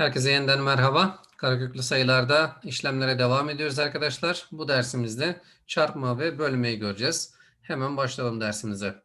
Herkese yeniden merhaba. Karaköklü sayılarda işlemlere devam ediyoruz arkadaşlar. Bu dersimizde çarpma ve bölmeyi göreceğiz. Hemen başlayalım dersimize.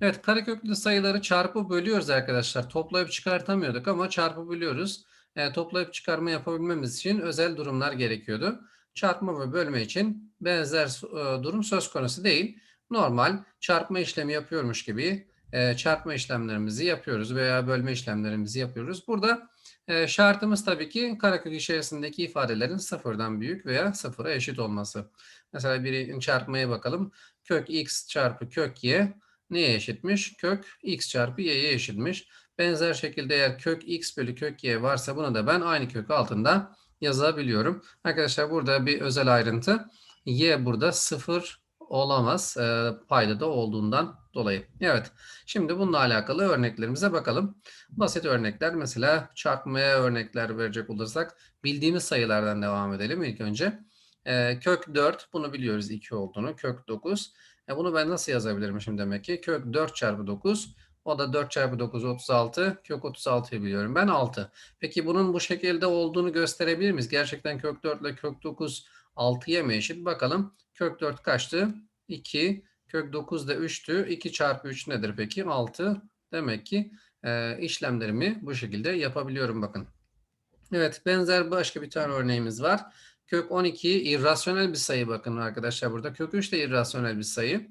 Evet, kareköklü sayıları çarpı bölüyoruz arkadaşlar. Toplayıp çıkartamıyorduk ama çarpı bölüyoruz. E, toplayıp çıkarma yapabilmemiz için özel durumlar gerekiyordu. Çarpma ve bölme için benzer e, durum söz konusu değil. Normal çarpma işlemi yapıyormuş gibi e, çarpma işlemlerimizi yapıyoruz veya bölme işlemlerimizi yapıyoruz. Burada e, şartımız tabii ki karekök içerisindeki ifadelerin sıfırdan büyük veya sıfıra eşit olması. Mesela bir çarpmaya bakalım. Kök x çarpı kök y neye eşitmiş? Kök x çarpı y'ye eşitmiş. Benzer şekilde eğer kök x bölü kök y varsa bunu da ben aynı kök altında yazabiliyorum. Arkadaşlar burada bir özel ayrıntı. Y burada sıfır olamaz e, payda da olduğundan dolayı. Evet şimdi bununla alakalı örneklerimize bakalım. Basit örnekler mesela çarpmaya örnekler verecek olursak bildiğimiz sayılardan devam edelim ilk önce. E, kök 4 bunu biliyoruz 2 olduğunu kök 9. E, bunu ben nasıl yazabilirim şimdi demek ki kök 4 çarpı 9 o da 4 çarpı 9 36. Kök 36'yı biliyorum. Ben 6. Peki bunun bu şekilde olduğunu gösterebilir miyiz? Gerçekten kök 4 ile kök 9 6'ya mı eşit? Bakalım. Kök 4 kaçtı? 2. Kök 9 da 3'tü. 2 çarpı 3 nedir peki? 6. Demek ki e, işlemlerimi bu şekilde yapabiliyorum bakın. Evet benzer başka bir tane örneğimiz var. Kök 12 irrasyonel bir sayı bakın arkadaşlar burada. Kök 3 de irrasyonel bir sayı.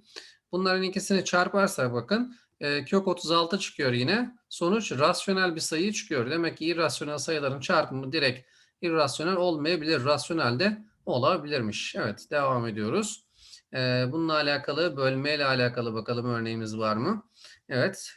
Bunların ikisini çarparsak bakın e, kök 36 çıkıyor yine. Sonuç rasyonel bir sayı çıkıyor. Demek ki irrasyonel sayıların çarpımı direkt irrasyonel olmayabilir. Rasyonel de olabilirmiş. Evet devam ediyoruz. Bununla alakalı bölmeyle alakalı bakalım örneğimiz var mı? Evet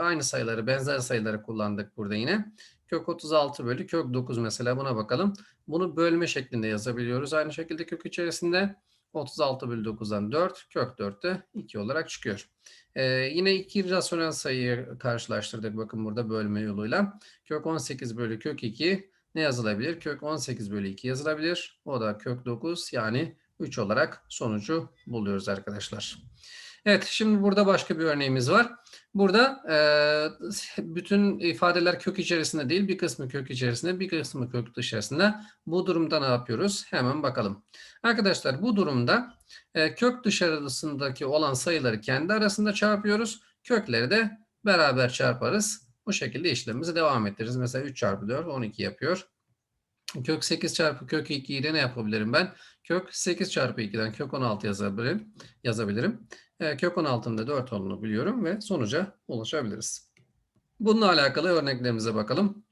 aynı sayıları benzer sayıları kullandık burada yine. Kök 36 bölü kök 9 mesela buna bakalım. Bunu bölme şeklinde yazabiliyoruz. Aynı şekilde kök içerisinde 36 bölü 9'dan 4 kök 4 de 2 olarak çıkıyor. Yine iki rasyonel sayıyı karşılaştırdık bakın burada bölme yoluyla. Kök 18 bölü kök 2 ne yazılabilir? Kök 18 bölü 2 yazılabilir. O da kök 9 yani 3 olarak sonucu buluyoruz arkadaşlar. Evet şimdi burada başka bir örneğimiz var. Burada e, bütün ifadeler kök içerisinde değil bir kısmı kök içerisinde bir kısmı kök dışarısında. Bu durumda ne yapıyoruz? Hemen bakalım. Arkadaşlar bu durumda e, kök dışarısındaki olan sayıları kendi arasında çarpıyoruz. Kökleri de beraber çarparız. Bu şekilde işlemimizi devam ettiririz. Mesela 3 çarpı 4 12 yapıyor. Kök 8 çarpı kök 2'yi de ne yapabilirim ben? Kök 8 çarpı 2'den kök 16 yazabilirim. yazabilirim. E, kök 16'nın da 4 olduğunu biliyorum ve sonuca ulaşabiliriz. Bununla alakalı örneklerimize bakalım.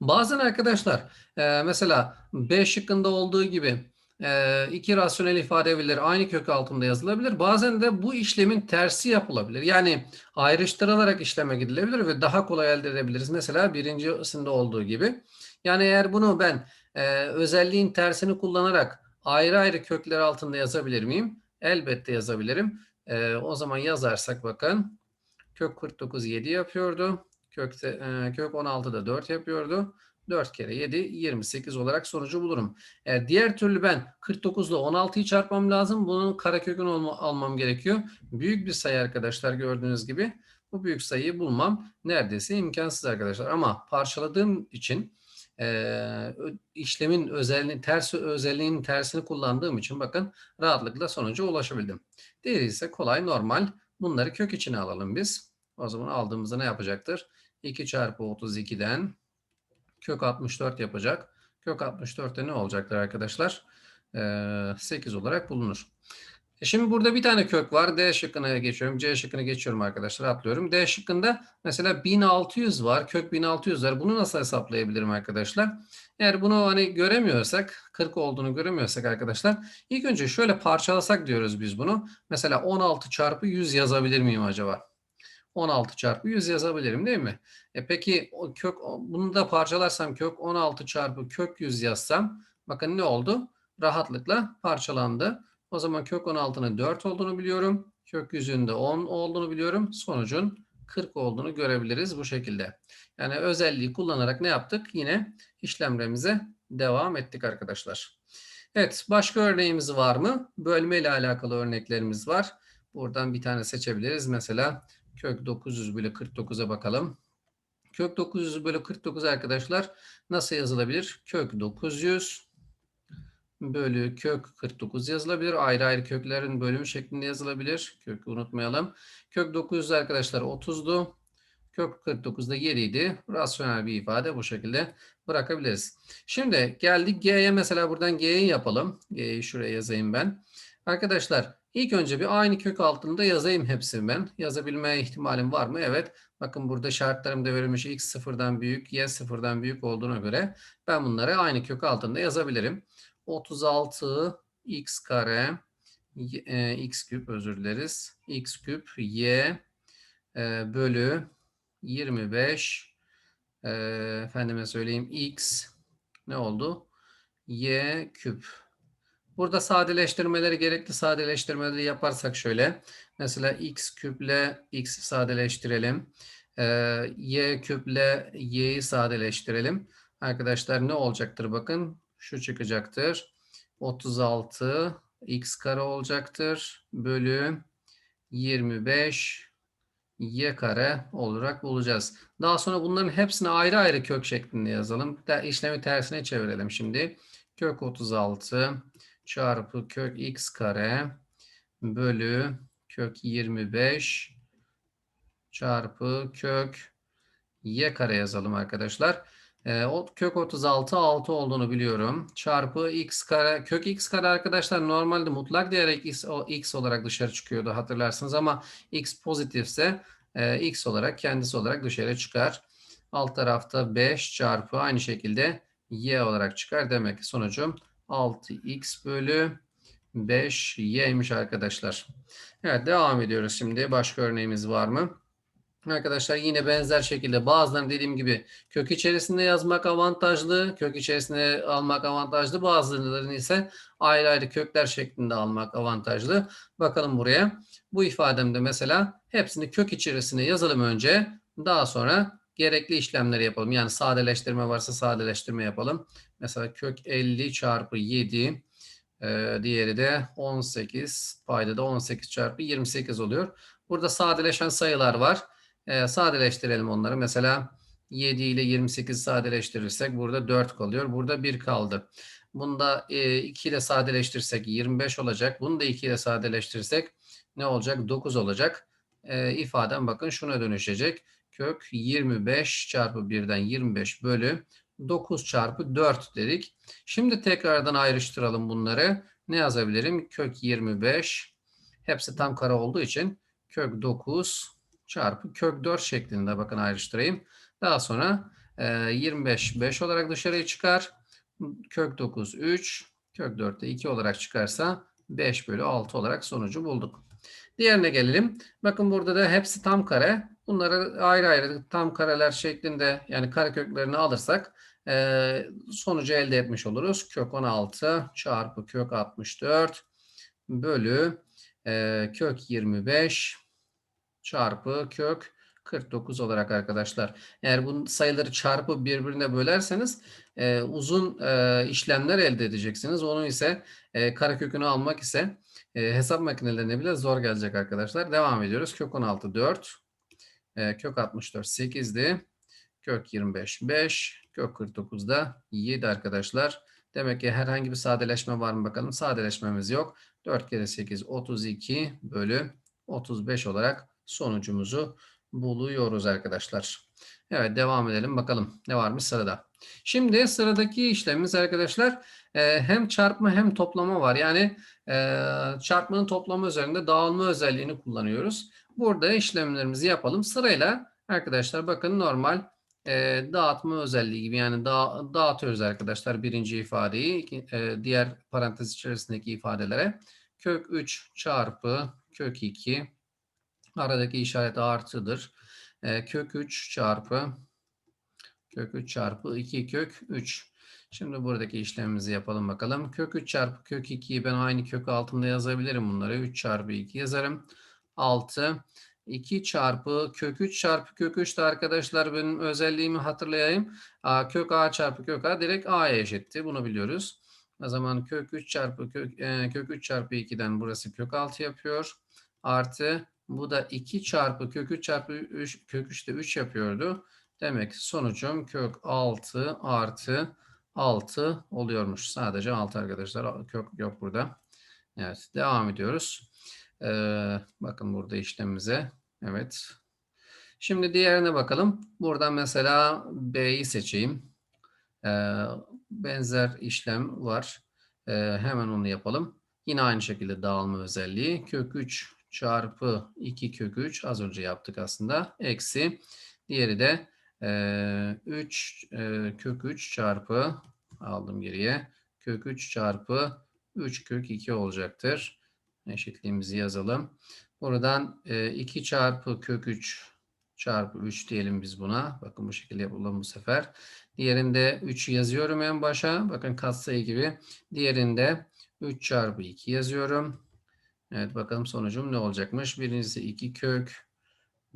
Bazen arkadaşlar e, mesela B şıkkında olduğu gibi e, iki rasyonel ifadeler aynı kök altında yazılabilir. Bazen de bu işlemin tersi yapılabilir. Yani ayrıştırılarak işleme gidilebilir ve daha kolay elde edebiliriz. Mesela birincisinde olduğu gibi. Yani eğer bunu ben e, özelliğin tersini kullanarak ayrı ayrı kökler altında yazabilir miyim? Elbette yazabilirim. E, o zaman yazarsak bakın kök 49 7 yapıyordu. Kökte, e, kök 16 da 4 yapıyordu. 4 kere 7 28 olarak sonucu bulurum. E, diğer türlü ben 49 ile 16'yı çarpmam lazım. Bunun karekökünü almam gerekiyor. Büyük bir sayı arkadaşlar gördüğünüz gibi. Bu büyük sayıyı bulmam neredeyse imkansız arkadaşlar. Ama parçaladığım için e, işlemin özelliğini, ters özelliğinin tersini kullandığım için bakın rahatlıkla sonuca ulaşabildim. Diğeri ise kolay normal. Bunları kök içine alalım biz. O zaman aldığımızda ne yapacaktır? 2 çarpı 32'den kök 64 yapacak. Kök 64'te ne olacaktır arkadaşlar? Ee, 8 olarak bulunur. E şimdi burada bir tane kök var. D şıkkına geçiyorum. C şıkkına geçiyorum arkadaşlar. Atlıyorum. D şıkkında mesela 1600 var. Kök 1600 var. Bunu nasıl hesaplayabilirim arkadaşlar? Eğer bunu hani göremiyorsak, 40 olduğunu göremiyorsak arkadaşlar, ilk önce şöyle parçalasak diyoruz biz bunu. Mesela 16 çarpı 100 yazabilir miyim acaba? 16 çarpı 100 yazabilirim değil mi? E peki o kök bunu da parçalarsam kök 16 çarpı kök 100 yazsam bakın ne oldu? Rahatlıkla parçalandı. O zaman kök 16'nın 4 olduğunu biliyorum. Kök 100'ün de 10 olduğunu biliyorum. Sonucun 40 olduğunu görebiliriz bu şekilde. Yani özelliği kullanarak ne yaptık? Yine işlemlerimize devam ettik arkadaşlar. Evet başka örneğimiz var mı? Bölme ile alakalı örneklerimiz var. Buradan bir tane seçebiliriz. Mesela kök 900 bile 49'a bakalım. Kök 900 bölü 49 arkadaşlar nasıl yazılabilir? Kök 900 bölü kök 49 yazılabilir. Ayrı ayrı köklerin bölümü şeklinde yazılabilir. Kökü unutmayalım. Kök 900 arkadaşlar 30'du. Kök 49 da 7 idi. Rasyonel bir ifade bu şekilde bırakabiliriz. Şimdi geldik G'ye mesela buradan G'yi yapalım. G'yi şuraya yazayım ben. Arkadaşlar ilk önce bir aynı kök altında yazayım hepsini ben. Yazabilme ihtimalim var mı? Evet. Bakın burada şartlarımda verilmiş x sıfırdan büyük, y sıfırdan büyük olduğuna göre ben bunları aynı kök altında yazabilirim. 36 x kare e, x küp özür dileriz. x küp y e, bölü 25 e, efendime söyleyeyim x ne oldu? y küp. Burada sadeleştirmeleri gerekli sadeleştirmeleri yaparsak şöyle. Mesela x küple x sadeleştirelim. E, y küple y'yi sadeleştirelim. Arkadaşlar ne olacaktır bakın. Şu çıkacaktır. 36 x kare olacaktır. Bölü 25 y kare olarak bulacağız. Daha sonra bunların hepsini ayrı ayrı kök şeklinde yazalım. İşlemi tersine çevirelim şimdi. Kök 36 çarpı kök x kare bölü kök 25 çarpı kök y kare yazalım arkadaşlar. Ee, kök 36 6 olduğunu biliyorum. Çarpı x kare kök x kare arkadaşlar normalde mutlak değer x, o, x olarak dışarı çıkıyordu hatırlarsınız ama x pozitifse e, x olarak kendisi olarak dışarı çıkar. Alt tarafta 5 çarpı aynı şekilde y olarak çıkar. Demek ki sonucum 6x bölü 5y'ymiş arkadaşlar. Evet devam ediyoruz şimdi. Başka örneğimiz var mı? Arkadaşlar yine benzer şekilde bazılarını dediğim gibi kök içerisinde yazmak avantajlı, kök içerisinde almak avantajlı. Bazılarını ise ayrı ayrı kökler şeklinde almak avantajlı. Bakalım buraya. Bu ifademde mesela hepsini kök içerisine yazalım önce. Daha sonra gerekli işlemleri yapalım. Yani sadeleştirme varsa sadeleştirme yapalım. Mesela kök 50 çarpı 7 e, diğeri de 18 payda da 18 çarpı 28 oluyor. Burada sadeleşen sayılar var. E, sadeleştirelim onları. Mesela 7 ile 28 sadeleştirirsek burada 4 kalıyor. Burada 1 kaldı. Bunda e, 2 ile sadeleştirsek 25 olacak. Bunu da 2 ile sadeleştirsek ne olacak? 9 olacak. E, ifadem bakın şuna dönüşecek. Kök 25 çarpı 1'den 25 bölü 9 çarpı 4 dedik. Şimdi tekrardan ayrıştıralım bunları. Ne yazabilirim? Kök 25 hepsi tam kare olduğu için kök 9 çarpı kök 4 şeklinde bakın ayrıştırayım. Daha sonra e, 25 5 olarak dışarıya çıkar. Kök 9 3 kök 4 de 2 olarak çıkarsa 5 bölü 6 olarak sonucu bulduk. Diğerine gelelim. Bakın burada da hepsi tam kare. Bunları ayrı ayrı tam kareler şeklinde yani kare köklerini alırsak e, sonucu elde etmiş oluruz. Kök 16 çarpı kök 64 bölü e, kök 25 çarpı kök 49 olarak arkadaşlar. Eğer bu sayıları çarpı birbirine bölerseniz e, uzun e, işlemler elde edeceksiniz. Onu ise e, karekökünü almak ise e, hesap makinelerine bile zor gelecek arkadaşlar. Devam ediyoruz. Kök 16 4. E, kök 64 8'di. Kök 25 5. Kök 49 da 7 arkadaşlar. Demek ki herhangi bir sadeleşme var mı bakalım. Sadeleşmemiz yok. 4 kere 8 32 bölü 35 olarak sonucumuzu buluyoruz arkadaşlar. Evet devam edelim bakalım ne varmış sırada. Şimdi sıradaki işlemimiz arkadaşlar e, hem çarpma hem toplama var. Yani e, çarpmanın toplamı üzerinde dağılma özelliğini kullanıyoruz. Burada işlemlerimizi yapalım. Sırayla arkadaşlar bakın normal e, dağıtma özelliği gibi yani da, dağıtıyoruz arkadaşlar birinci ifadeyi e, diğer parantez içerisindeki ifadelere. Kök 3 çarpı kök 2 aradaki işaret artıdır. E, kök 3 çarpı kök 3 çarpı 2 kök 3. Şimdi buradaki işlemimizi yapalım bakalım. Kök 3 çarpı kök 2'yi ben aynı kök altında yazabilirim bunları. 3 çarpı 2 yazarım. 6 2 çarpı kök 3 çarpı kök 3 de arkadaşlar benim özelliğimi hatırlayayım. A, kök a çarpı kök a direkt a'ya eşitti. Bunu biliyoruz. O zaman kök 3 çarpı kök, e, kök 3 çarpı 2'den burası kök 6 yapıyor. Artı bu da 2 çarpı kök 3 çarpı 3 kök 3 de 3 yapıyordu. Demek sonucum kök 6 artı 6 oluyormuş. Sadece 6 arkadaşlar. Kök yok burada. Evet. Devam ediyoruz. Ee, bakın burada işlemimize. Evet. Şimdi diğerine bakalım. Buradan mesela B'yi seçeyim. Ee, benzer işlem var. Ee, hemen onu yapalım. Yine aynı şekilde dağılma özelliği. Kök 3 çarpı 2 kök 3 az önce yaptık aslında. Eksi. Diğeri de e, 3 e, kök 3 çarpı aldım geriye. Kök 3 çarpı 3 kök 2 olacaktır. Eşitliğimizi yazalım. Buradan e, 2 çarpı kök 3 çarpı 3 diyelim biz buna. Bakın bu şekilde yapalım bu sefer. Diğerinde 3 yazıyorum en başa. Bakın katsayı gibi. Diğerinde 3 çarpı 2 yazıyorum. Evet bakalım sonucum ne olacakmış. Birincisi 2 kök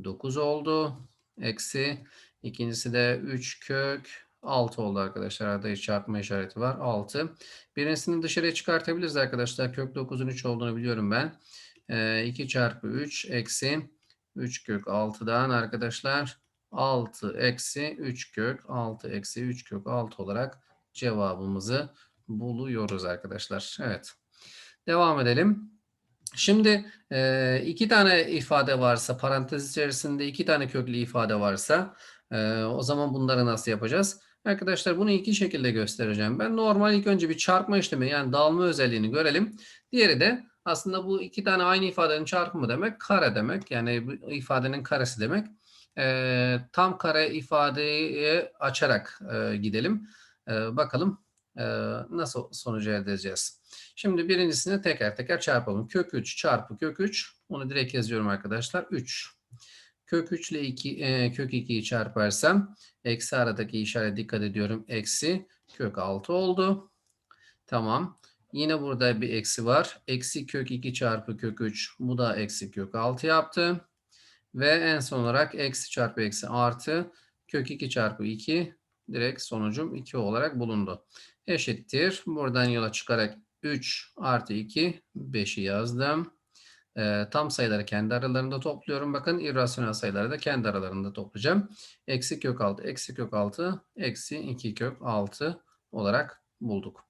9 oldu. Eksi. İkincisi de 3 kök 6 oldu arkadaşlar. Arada çarpma işareti var. 6. Birincisini dışarıya çıkartabiliriz arkadaşlar. Kök 9'un 3 olduğunu biliyorum ben. Ee, 2 çarpı 3 eksi 3 kök 6'dan arkadaşlar 6 eksi 3 kök 6 eksi 3 kök 6 olarak cevabımızı buluyoruz arkadaşlar. Evet. Devam edelim. Şimdi iki tane ifade varsa parantez içerisinde iki tane köklü ifade varsa o zaman bunları nasıl yapacağız? Arkadaşlar bunu iki şekilde göstereceğim. Ben normal ilk önce bir çarpma işlemi yani dağılma özelliğini görelim. Diğeri de aslında bu iki tane aynı ifadenin çarpımı demek kare demek. Yani bu ifadenin karesi demek. Tam kare ifadeyi açarak gidelim. Bakalım nasıl sonucu elde edeceğiz. Şimdi birincisini teker teker çarpalım. Kök 3 çarpı kök 3. Onu direkt yazıyorum arkadaşlar. 3. Kök 3 ile 2, e, kök 2'yi çarparsam eksi aradaki işaret dikkat ediyorum. Eksi kök 6 oldu. Tamam. Yine burada bir eksi var. Eksi kök 2 çarpı kök 3. Bu da eksi kök 6 yaptı. Ve en son olarak eksi çarpı eksi artı kök 2 çarpı 2 direkt sonucum 2 olarak bulundu. Eşittir. Buradan yola çıkarak 3 artı 2 5'i yazdım. E, tam sayıları kendi aralarında topluyorum. Bakın irrasyonel sayıları da kendi aralarında toplayacağım. Eksi kök 6, eksi kök 6, eksi 2 kök 6 olarak bulduk.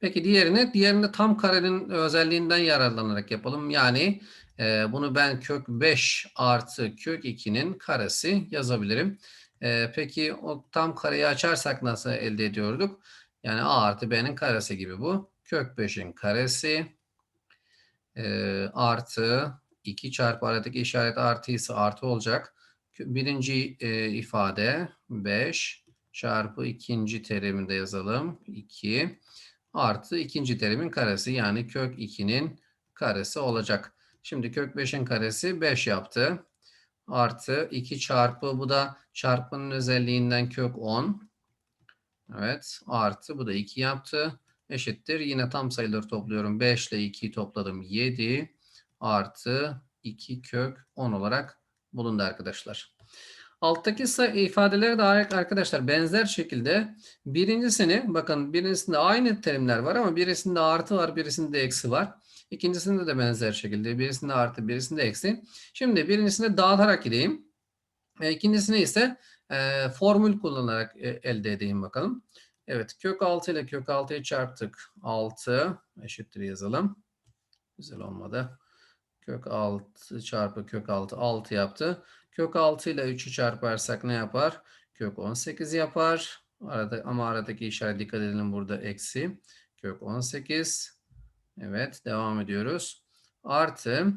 Peki diğerini, diğerini tam karenin özelliğinden yararlanarak yapalım. Yani e, bunu ben kök 5 artı kök 2'nin karesi yazabilirim. E, peki o tam kareyi açarsak nasıl elde ediyorduk? Yani a artı b'nin karesi gibi bu. Kök 5'in karesi e, artı 2 çarpı aradaki işaret artıysa artı olacak. Birinci e, ifade 5 çarpı ikinci teriminde yazalım. 2 artı ikinci terimin karesi yani kök 2'nin karesi olacak. Şimdi kök 5'in karesi 5 yaptı. Artı 2 çarpı bu da çarpmanın özelliğinden kök 10. Evet artı bu da 2 yaptı. Eşittir. Yine tam sayıları topluyorum. 5 ile 2'yi topladım. 7 artı 2 kök 10 olarak bulundu arkadaşlar. Alttaki ifadeleri de arkadaşlar benzer şekilde birincisini bakın birincisinde aynı terimler var ama birisinde artı var birisinde eksi var. İkincisinde de benzer şekilde birisinde artı birisinde eksi. Şimdi birincisine dağıtarak gideyim. E, ikincisini ise e, formül kullanarak e, elde edeyim bakalım. Evet kök 6 ile kök 6'yı çarptık. 6 eşittir yazalım. Güzel olmadı. Kök 6 çarpı kök 6 6 yaptı. Kök 6 ile 3'ü çarparsak ne yapar? Kök 18 yapar. Arada, ama aradaki işaret dikkat edelim burada eksi. Kök 18. Evet devam ediyoruz. Artı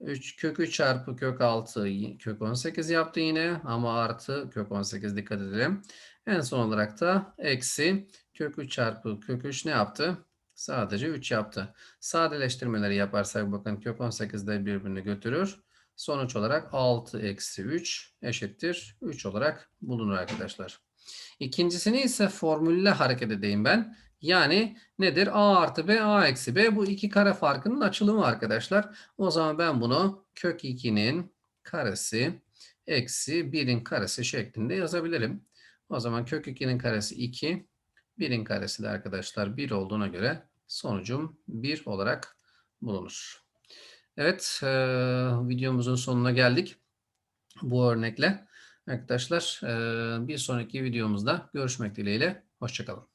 3 kök 3 çarpı kök 6 kök 18 yaptı yine ama artı kök 18 dikkat edelim. En son olarak da eksi kök 3 çarpı kök 3 ne yaptı? Sadece 3 yaptı. Sadeleştirmeleri yaparsak bakın kök 18 de birbirini götürür. Sonuç olarak 6 eksi 3 eşittir 3 olarak bulunur arkadaşlar. İkincisini ise formülle hareket edeyim ben. Yani nedir? A artı B, A eksi B. Bu iki kare farkının açılımı arkadaşlar. O zaman ben bunu kök 2'nin karesi eksi 1'in karesi şeklinde yazabilirim. O zaman kök 2'nin karesi 2. 1'in karesi de arkadaşlar 1 olduğuna göre sonucum 1 olarak bulunur. Evet, e, videomuzun sonuna geldik bu örnekle. Arkadaşlar eee, bir sonraki videomuzda görüşmek dileğiyle. Hoşçakalın.